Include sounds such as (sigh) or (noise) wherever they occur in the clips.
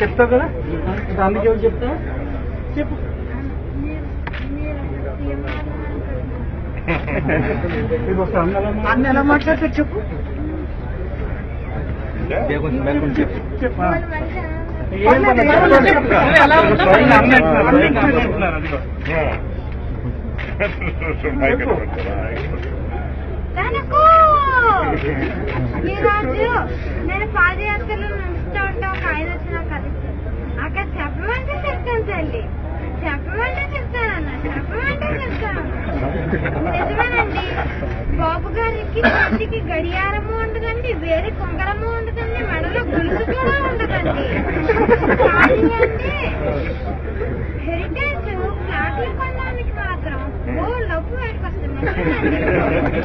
చెప్తావు కదా? అందుకే ఎవరు చెప్తా చెప్పు. అన్న ఎలా మాట్లాడతారు చెప్పు. చెప్పు. ఈరోజు నేను పాదయాత్రలో నడుస్తూ ఒక ఆయన వచ్చి నాకు కలిసి అక్కడ చెప్పమంటే చెప్తాను తల్లి. చెప్పమంటే చెప్తానన్న చెప్పమంటే చెప్తాను నిజమేనండి. బాబు గారికి చేతికి గడియారము ఉండదండి వేరే కొంగరము ఉండదండి మెడలో గులుసు కూడా ఉండదండి. అంటే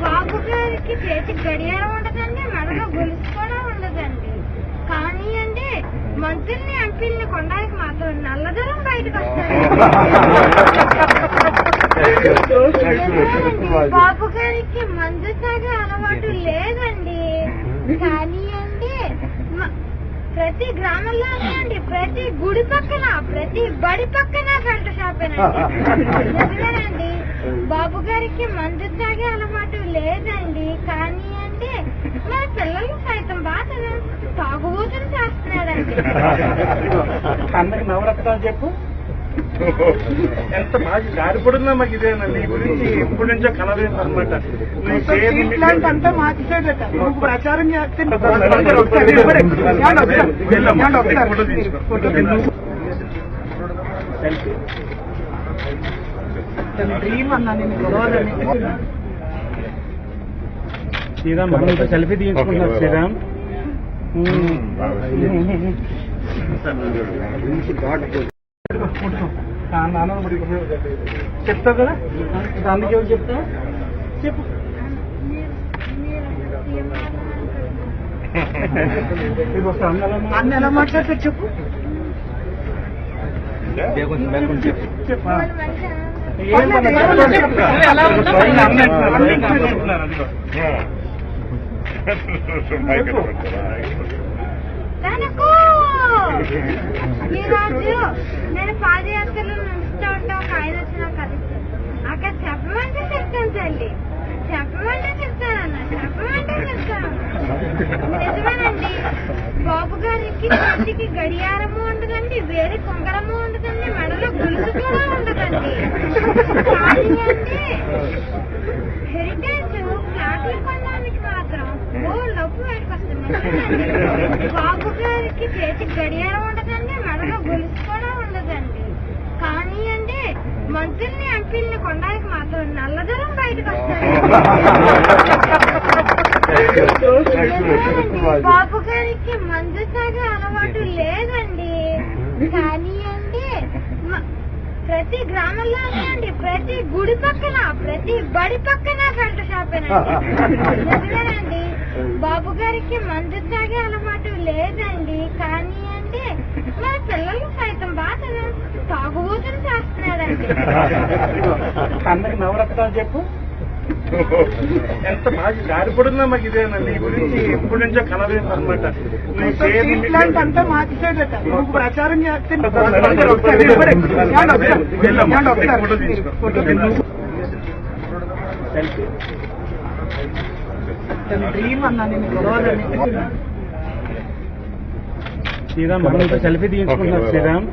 బాబు గారికి చేతి గడియారం ఉండదండి మెడలో గొలుసు కూడా ఉండదండి. కానీ అంటే మంత్రుల్ని ఎంపీల్ని కొనడానికి మాత్రం నల్లధనం బయటకు వస్తుంది. (laughs) బాబు గారికి మందు తాగే అలవాటు లేదండి. కానీ ప్రతి గ్రామంలో అండి ప్రతి గుడి పక్కన ప్రతి బడి పక్కన గంట షాపేనండి బాబు గారికి మందు తాగే అలవాటు లేదండి. కానీ అంటే మన పిల్లలు సైతం బాగా తాగుబోతులు చేస్తున్నాడండి అన్నకి నవరత్నాలు చెప్పు. ఎంత బాగా గారిపడున్నా మాకు ఇదేనండి నీ గురించి ఎప్పటి నుంచో అనమాట నువ్వు ప్రచారం చేస్తే డ్రీమ్ అన్నా నేను గొడవలని శ్రీరామ్ మనతో సెల్ఫీ తీసుకుంటున్నారు శ్రీరామ్. చెప్తావు కదా అందుకే ఎవరు చెప్తా చెప్పు అన్న ఎలా మాట్లాడతారు చెప్పు చెప్పు ఈరోజు నేను పాదయాత్రలో నడుస్తూ ఉంటా ఒక ఆయన వచ్చి నాకు కలిసి అక్కడ చెప్పమంటే చెప్తాను తల్లి. చెప్పమంటే చెప్తానన్న చెప్పమంటే చెప్తాను. నిజమేనండి. బాబు గారికి చేతికి గడియారము ఉండదండి వేరే కొంగరము ఉండదండి మెడలో గులుసు కూడా ఉండదండి. అంటే బాబు గారికి చేతి గడియారం ఉండదండి మెడలో గొలుసు కూడా ఉండదండి. కానీ అంటే మంత్రుల్ని ఎంపీల్ని కొనడానికి మాత్రం నల్లధనం బయటకు వస్తుంది. బాబు గారికి మందు తాగే అలవాటు లేదండి. కానీ మ- ప్రతి గ్రామంలోనే అండి ప్రతి గుడి పక్కన ప్రతి బడి పక్కన గంట షాపేనండి. బాబు గారికి మందు తాగే అలవాటు లేదండి కానీ అంటే మన పిల్లలు సైతం బాగా తాగుబోతులు చేస్తున్నాడండి అన్నకి నవరత్నాలు చెప్పు ఎంత బాగా గారిపడున్నా మాకు ఇదేనండి గురించి ఎప్పటి నుంచో కలలేదు అనమాట అంతా మార్చేదట నువ్వు ప్రచారం చేస్తే డ్రీమ్ అన్నా నేను గొడవలని శ్రీరామ్ మనతో సెల్ఫీ తీసుకుంటున్నారు శ్రీరామ్.